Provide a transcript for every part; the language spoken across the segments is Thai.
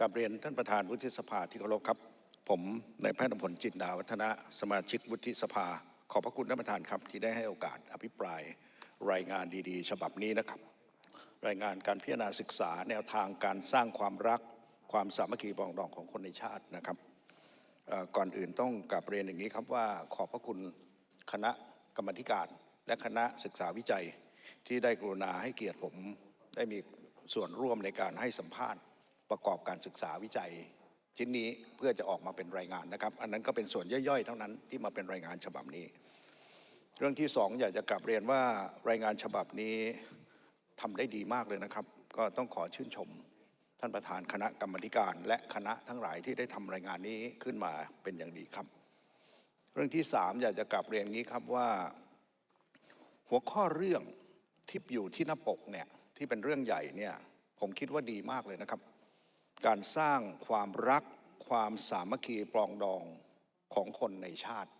กับเรียนท่านประธานวุฒิสภาที่เคารพครับ ผมนายแพทย์อภพลจินดาวัฒนะสมาชิกวุฒิสภา ขอบพระคุณท่านประธานครับ ที่ได้ให้โอกาสอภิปรายรายงานดีๆ ฉบับนี้นะครับ รายงานการพิจารณาศึกษาแนวทางการสร้างความรัก ความสามัคคีปองดองของคนในชาตินะครับก่อนอื่นต้องกลับเรียนอย่างนี้ครับว่าขอบพระคุณคณะกรรมธิการและคณะศึกษาวิจัยที่ได้กรุณาให้เกียรติผมได้มีส่วนร่วมในการให้สัมภาษณ์ ประกอบการศึกษาวิจัย ชิ้นนี้เพื่อจะออกมาเป็นรายงานนะครับ อันนั้นก็เป็นส่วนย่อยๆ เท่านั้นที่มาเป็นรายงานฉบับนี้ เรื่องที่สองอยากจะกลับเรียนว่ารายงานฉบับนี้ทำได้ดีมากเลยนะครับ ก็ต้องขอชื่นชม ท่านประธานคณะกรรมการ และคณะทั้งหลายที่ได้ทำรายงานนี้ขึ้นมาเป็นอย่างดีครับ เรื่องที่สามอยากจะกลับเรียนงนี้ครับว่า หัวข้อเรื่องที่อยู่ที่หน้าปกเนี่ยที่เป็นเรื่องใหญ่เนี่ยผมคิดว่าดีมากเลยนะครับ การสร้างความรักความสามัคคีปรองดองของคนในชาติ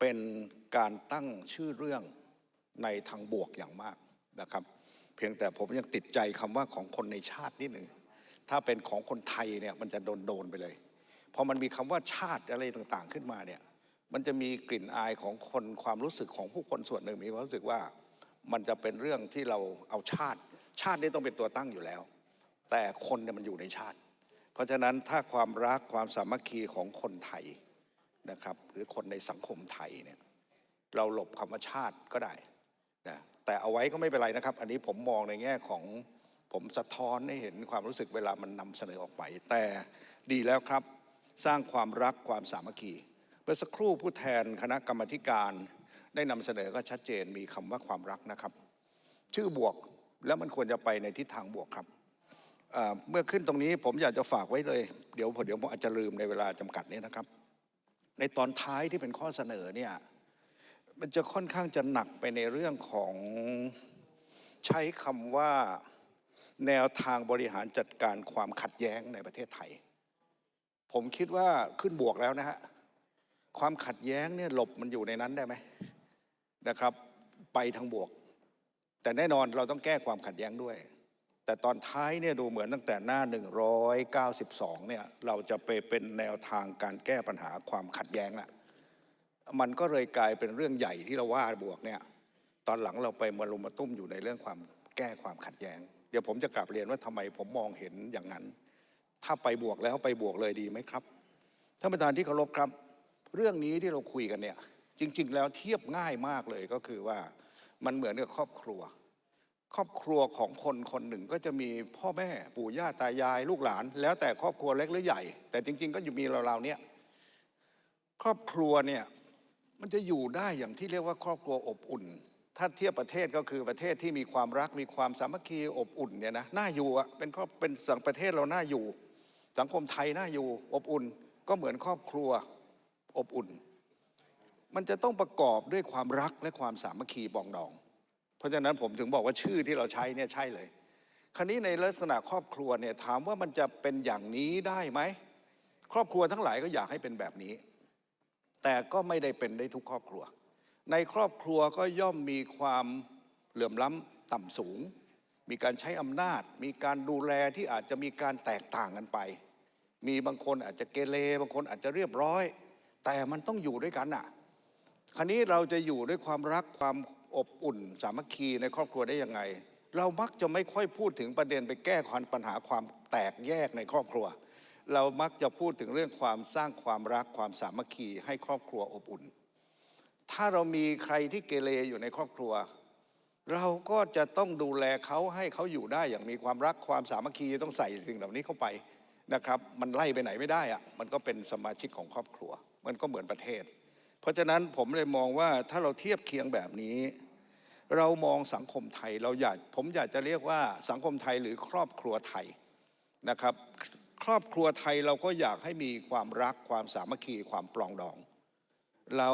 เป็นการตั้งชื่อเรื่องในทางบวกอย่างมากนะครับ เพียงแต่ผมยังติดใจคำว่าของคนในชาตินิดหนึ่งถ้าเป็นของคนไทยเนี่ยมันจะโดนโดนไปเลยพอมันมีคำว่าชาติอะไรต่างๆขึ้นมาเนี่ยมันจะมีกลิ่นอายของคนความรู้สึกของผู้คนส่วนหนึ่งมีความรู้สึกว่า มันจะเป็นเรื่องที่เราเอาชาติ ชาตินี่ต้องเป็นตัวตั้งอยู่แล้ว แต่คนเนี่ยมันอยู่ในชาติ เพราะฉะนั้นถ้าความรักความสามัคคีของคนไทยนะครับ หรือคนในสังคมไทยเนี่ยเราหลบคำว่าชาติก็ได้นะแต่เอาไว้ก็ไม่เป็นไรนะครับ อันนี้ผมมองในแง่ของผมสะท้อนให้เห็นความรู้สึกเวลามันนำเสนอออกไป แต่ดีแล้วครับสร้างความรักความสามัคคีเมื่อสักครู่ผู้แทนคณะกรรมการได้นำเสนอก็ชัดเจนมีคำว่าความรักนะครับ ชื่อบวกแล้วมันควรจะไปในทิศทางบวกครับ เมื่อขึ้นตรงนี้ผมอยากจะฝากไว้เลย เดี๋ยวเดี๋ยวผมอาจจะลืมในเวลาจำกัดนี้นะครับ ในตอนท้ายที่เป็นข้อเสนอเนี่ยมันจะค่อนข้างจะหนักไปในเรื่องของใช้คำว่าแนวทางบริหารจัดการความขัดแย้งในประเทศไทย ผมคิดว่าขึ้นบวกแล้วนะฮะความขัดแย้งเนี่ยหลบมันอยู่ในนั้นได้ไหมนะครับ ไปทางบวก แต่แน่นอนเราต้องแก้ความขัดแย้งด้วย แต่ตอนท้ายเนี่ยดูเหมือนตั้งแต่หน้า 192เนี่ยเราจะไปเป็นแนวทางการแก้ปัญหาความขัดแย้งอะมันก็เลยกลายเป็นเรื่องใหญ่ที่เราว่าบวกเนี่ยตอนหลังเราไปมารุมมาตุ้มอยู่ในเรื่องความแก้ความขัดแย้ง เดี๋ยวผมจะกลับเรียนว่าทำไมผมมองเห็นอย่างนั้น ถ้าไปบวกแล้วไปบวกเลยดีไหมครับท่านประธานที่เคารพครับ เรื่องนี้ที่เราคุยกันเนี่ยจริง ๆ แล้วเทียบง่ายมากเลยก็คือว่ามันเหมือนกับครอบครัว ครอบครัวของคนคนหนึ่งก็จะมีพ่อแม่ปู่ย่าตายายลูกหลาน แล้วแต่ครอบครัวเล็กหรือใหญ่ แต่จริง ๆ ก็อยู่มีเราๆเนี่ยครอบครัวเนี่ยมันจะอยู่ได้อย่างที่เรียกว่าครอบครัวอบอุ่น ถ้าเทียบประเทศก็คือประเทศที่มีความรักมีความสามัคคีอบอุ่นเนี่ยนะน่าอยู่อะเป็นครอบเป็นสังประเทศเราน่าอยู่ สังคมไทยน่าอยู่ อบอุ่น ก็เหมือนครอบครัวอบอุ่น มันจะต้องประกอบด้วยความรักและความสามัคคีปรองดอง เพราะฉะนั้นผมถึงบอกว่าชื่อที่เราใช้เนี่ยใช่เลย คราวนี้ในลักษณะครอบครัวเนี่ยถามว่ามันจะเป็นอย่างนี้ได้ไหมครอบครัวทั้งหลายก็อยากให้เป็นแบบนี้ แต่ก็ไม่ได้เป็นได้ทุกครอบครัว ในครอบครัวก็ย่อมมีความเหลื่อมล้ำต่ำสูง มีการใช้อำนาจ มีการดูแลที่อาจจะมีการแตกต่างกันไป มีบางคนอาจจะเกเรบางคนอาจจะเรียบร้อย แต่มันต้องอยู่ด้วยกันน่ะ คราวนี้เราจะอยู่ด้วยความรักความ อบอุ่น สามัคคีในครอบครัวได้ยังไง เรามักจะไม่ค่อยพูดถึงประเด็นไปแก้ความปัญหาความแตกแยกในครอบครัว เรามักจะพูดถึงเรื่องความสร้างความรักความสามัคคีให้ครอบครัวอบอุ่น ถ้าเรามีใครที่เกเรอยู่ในครอบครัว เราก็จะต้องดูแลเขาให้เขาอยู่ได้อย่างมีความรักความสามัคคีต้องใส่สิ่งเหล่านี้เข้าไปนะครับ มันไล่ไปไหนไม่ได้อะมันก็เป็นสมาชิกของครอบครัว มันก็เหมือนประเทศ เพราะฉะนั้นผมเลยมองว่าถ้าเราเทียบเคียงแบบนี้ เรามองสังคมไทยเราอยากผมอยากจะเรียกว่าสังคมไทยหรือครอบครัวไทยนะครับ ครอบครัวไทยเราก็อยากให้มีความรักความสามัคคีความปรองดอง เรา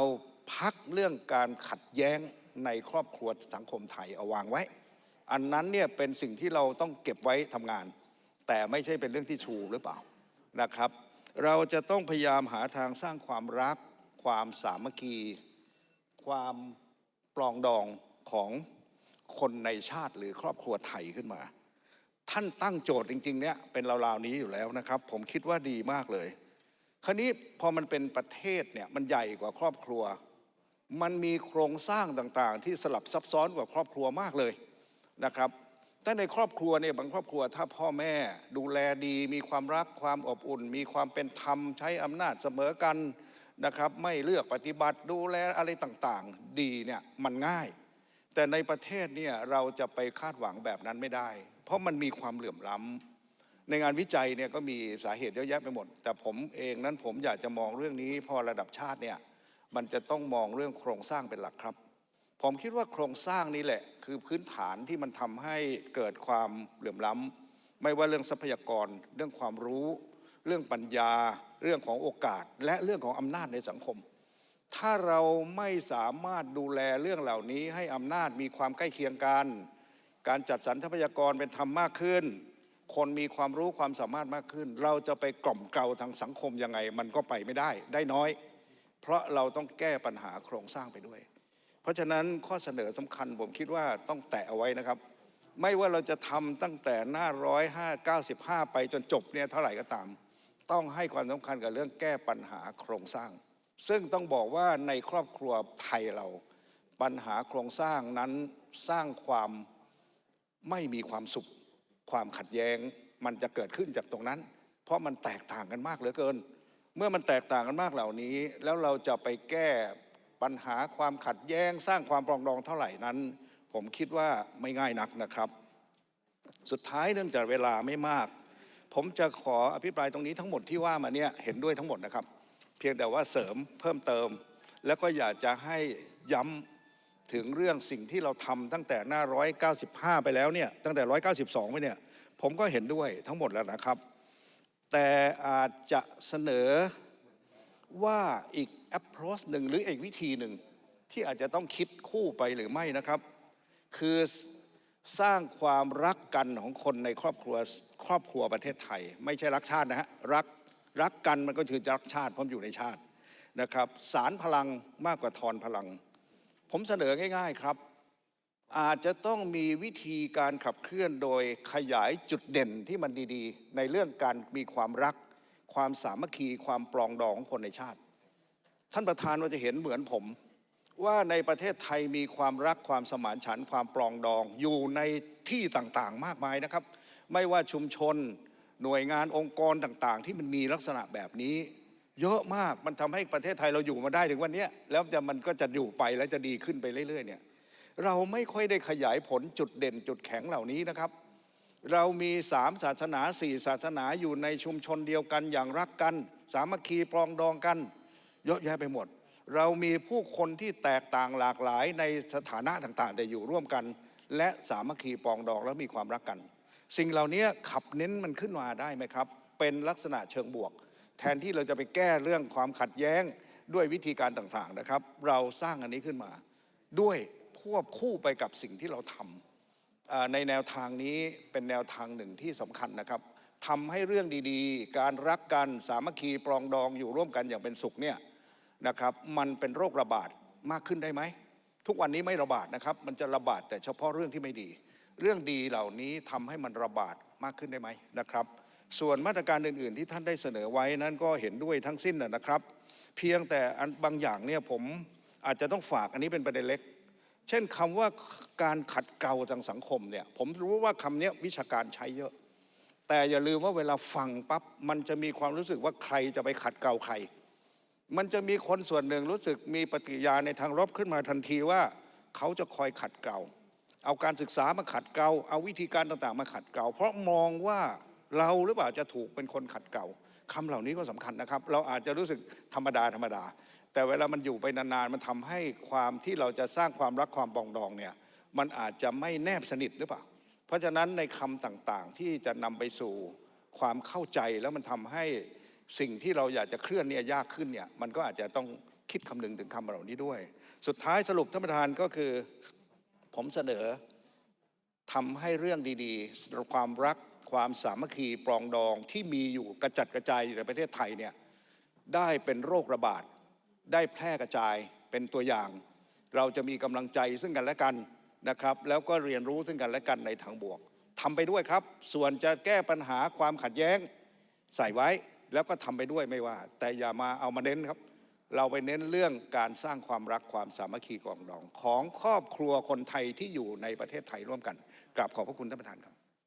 พักเรื่องการขัดแย้งในครอบครัวสังคมไทยเอาวางไว้ อันนั้นเนี่ยเป็นสิ่งที่เราต้องเก็บไว้ทำงาน แต่ไม่ใช่เป็นเรื่องที่ชูหรือเปล่านะครับ เราจะต้องพยายามหาทางสร้างความรัก ความสามัคคี ความปรองดองของคนในชาติหรือครอบครัวไทยขึ้นมา ท่านตั้งโจทย์จริง ๆ เนี่ยเป็นราวๆนี้อยู่แล้วนะครับ ผมคิดว่าดีมากเลย คราวนี้พอมันเป็นประเทศเนี่ยมันใหญ่กว่าครอบครัว มันมีโครงสร้างต่างๆ ที่สลับซับซ้อนกว่าครอบครัวมากเลยนะครับแต่ในครอบครัวเนี่ยบางครอบครัวถ้าพ่อแม่ดูแลดี มีความรักความอบอุ่น มีความเป็นธรรมใช้อำนาจเสมอกัน นะครับไม่เลือกปฏิบัติดูแลอะไรต่างๆ ดีเนี่ยมันง่าย แต่ในประเทศเนี่ยเราจะไปคาดหวังแบบนั้นไม่ได้ เพราะมันมีความเหลื่อมล้ำในงานวิจัยเนี่ยก็มีสาเหตุเยอะแยะไปหมด แต่ผมเองนั้นผมอยากจะมองเรื่องนี้ พอระดับชาติเนี่ยมันจะต้องมองเรื่องโครงสร้างเป็นหลักครับ ผมคิดว่าโครงสร้างนี้แหละ คือพื้นฐานที่มันทำให้เกิดความเหลื่อมล้ำไม่ว่าเรื่องทรัพยากรเรื่องความรู้ เรื่องปัญญา เรื่องของโอกาส และเรื่องของอำนาจในสังคม ถ้าเราไม่สามารถดูแลเรื่องเหล่านี้ให้อำนาจมีความใกล้เคียงกัน การจัดสรรทรัพยากรเป็นธรรมมากขึ้น คนมีความรู้ความสามารถมากขึ้น เราจะไปกล่อมเกลาทางสังคมยังไง มันก็ไปไม่ได้ ได้น้อย เพราะเราต้องแก้ปัญหาโครงสร้างไปด้วย เพราะฉะนั้นข้อเสนอสำคัญผมคิดว่าต้องแตะเอาไว้นะครับไม่ว่าเราจะทำตั้งแต่หน้าร้อยห้าเก้าสิบห้าไปจนจบเนี่ยเท่าไหร่ก็ตาม ต้องให้ความสำคัญกับเรื่องแก้ปัญหาโครงสร้าง ซึ่งต้องบอกว่าในครอบครัวไทยเรา ปัญหาโครงสร้างนั้นสร้างความไม่มีความสุข ความขัดแย้ง มันจะเกิดขึ้นจากตรงนั้น เพราะมันแตกต่างกันมากเหลือเกิน เมื่อมันแตกต่างกันมากเหล่านี้ แล้วเราจะไปแก้ปัญหาความขัดแย้ง สร้างความปรองดองเท่าไหร่นั้น ผมคิดว่าไม่ง่ายนักนะครับ สุดท้ายเนื่องจากเวลาไม่มาก ผมจะขออภิปรายตรงนี้ทั้งหมดที่ว่ามาเนี่ยเห็นด้วยทั้งหมดนะครับ เพียงแต่ว่าเสริมเพิ่มเติม แล้วก็อยากจะให้ย้ำถึงเรื่องสิ่งที่เราทำตั้งแต่หน้า 195 ไปแล้วเนี่ยตั้งแต่ 192 ไปเนี่ยผมก็เห็นด้วยทั้งหมดแล้วนะครับ แต่อาจจะเสนอว่าอีก approach หนึ่งหรืออีกวิธีหนึ่งที่อาจจะต้องคิดคู่ไปหรือไม่นะครับ คือ สร้างความรักกันของคนในครอบครัวครอบครัวประเทศไทย ไม่ใช่รักชาตินะฮะรักรักกันมันก็คือรักชาติเพราะอยู่ในชาตินะครับสารพลังมากกว่าทอนพลัง ผมเสนอง่าย ๆครับ อาจจะต้องมีวิธีการขับเคลื่อนโดยขยายจุดเด่นที่มันดีๆ ในเรื่องการมีความรัก ความสามัคคีความปลองดองของคนในชาติ ท่านประธานว่าจะเห็นเหมือนผม ว่าในประเทศไทยมีความรักความสมานฉันท์ความปลองดองอยู่ในที่ต่างๆ มากมายนะครับ ไม่ว่าชุมชน หน่วยงานองค์กรต่างๆ ที่มันมีลักษณะแบบนี้ เยอะมากมันทำให้ประเทศไทยเราอยู่มาได้ถึงวันนี้แล้วจะมันก็จะอยู่ไปและจะดีขึ้นไปเรื่อยๆเนี่ยเราไม่ค่อยได้ขยายผลจุดเด่นจุดแข็งเหล่านี้นะครับ เรามีสามศาสนาสี่ศาสนาอยู่ในชุมชนเดียวกันอย่างรักกัน สามัคคีปรองดองกัน เยอะแยะไปหมด เรามีผู้คนที่แตกต่างหลากหลายในสถานะต่างๆ แต่อยู่ร่วมกัน และสามัคคีปองดองแล้วมีความรักกัน สิ่งเหล่านี้ขับเน้นมันขึ้นมาได้ไหมครับ เป็นลักษณะเชิงบวก แทนที่เราจะไปแก้เรื่องความขัดแย้งด้วยวิธีการต่างๆนะครับ เราสร้างอันนี้ขึ้นมา ด้วยควบคู่ไปกับสิ่งที่เราทำในแนวทางนี้เป็นแนวทางหนึ่งที่สำคัญนะครับทำให้เรื่องดีๆ การรักกันสามัคคีปรองดองอยู่ร่วมกันอย่างเป็นสุขเนี่ย นะครับ มันเป็นโรคระบาดมากขึ้นได้ไหม ทุกวันนี้ไม่ระบาดนะครับ มันจะระบาดแต่เฉพาะเรื่องที่ไม่ดี เรื่องดีเหล่านี้ทำให้มันระบาดมากขึ้นได้ไหมนะครับ ส่วนมาตรการอื่น ๆ ที่ท่านได้เสนอไว้นั้นก็เห็นด้วยทั้งสิ้นนะครับ เพียงแต่บางอย่างเนี่ยผมอาจจะต้องฝากอันนี้เป็นประเด็นเล็ก เช่นคำว่าการขัดเกลาทางสังคมเนี่ยผมรู้ว่าคำเนี้ยวิชาการใช้เยอะ แต่อย่าลืมว่าเวลาฟังปั๊บมันจะมีความรู้สึกว่าใครจะไปขัดเกลาใคร มันจะมีคนส่วนหนึ่งรู้สึกมีปฏิกิริยาในทางลบขึ้นมาทันทีว่า เขาจะคอยขัดเกลาเอาการศึกษามาขัดเกลาเอาวิธีการต่างๆ มาขัดเกลาเพราะมองว่าเราหรือเปล่าจะถูกเป็นคนขัดเกลาคำเหล่านี้ก็สำคัญนะครับ เราอาจจะรู้สึกธรรมดาธรรมดา แต่เวลามันอยู่ไปนานๆ มันทำให้ความที่เราจะสร้างความรักความปองดองเนี่ยมันอาจจะไม่แนบสนิทหรือเปล่า เพราะฉะนั้นในคำต่างๆที่จะนำไปสู่ความเข้าใจแล้วมันทำให้ สิ่งที่เราอยากจะเคลื่อนเนี่ยยากขึ้นเนี่ยมันก็อาจจะต้องคิดคำนึงถึงคำเหล่านี้ด้วย สุดท้ายสรุปท่านประธานก็คือผมเสนอทำให้เรื่องดีๆ ความรักความสามัคคีปรองดองที่มีอยู่กระจัดกระจายอยู่ในประเทศไทยเนี่ยได้เป็นโรคระบาด ได้แพร่กระจายเป็นตัวอย่าง เราจะมีกำลังใจซึ่งกันและกันนะครับ แล้วก็เรียนรู้ซึ่งกันและกันในทางบวกทำไปด้วยครับ ส่วนจะแก้ปัญหาความขัดแย้งใส่ไว้ แล้วก็ทำไปด้วยไม่ว่า แต่อย่ามาเอามาเน้นครับ เราไปเน้นเรื่องการสร้างความรักความสามัคคีกองดอง ของครอบครัวคนไทยที่อยู่ในประเทศไทยร่วมกันกราบขอบพระคุณท่านประธานครับ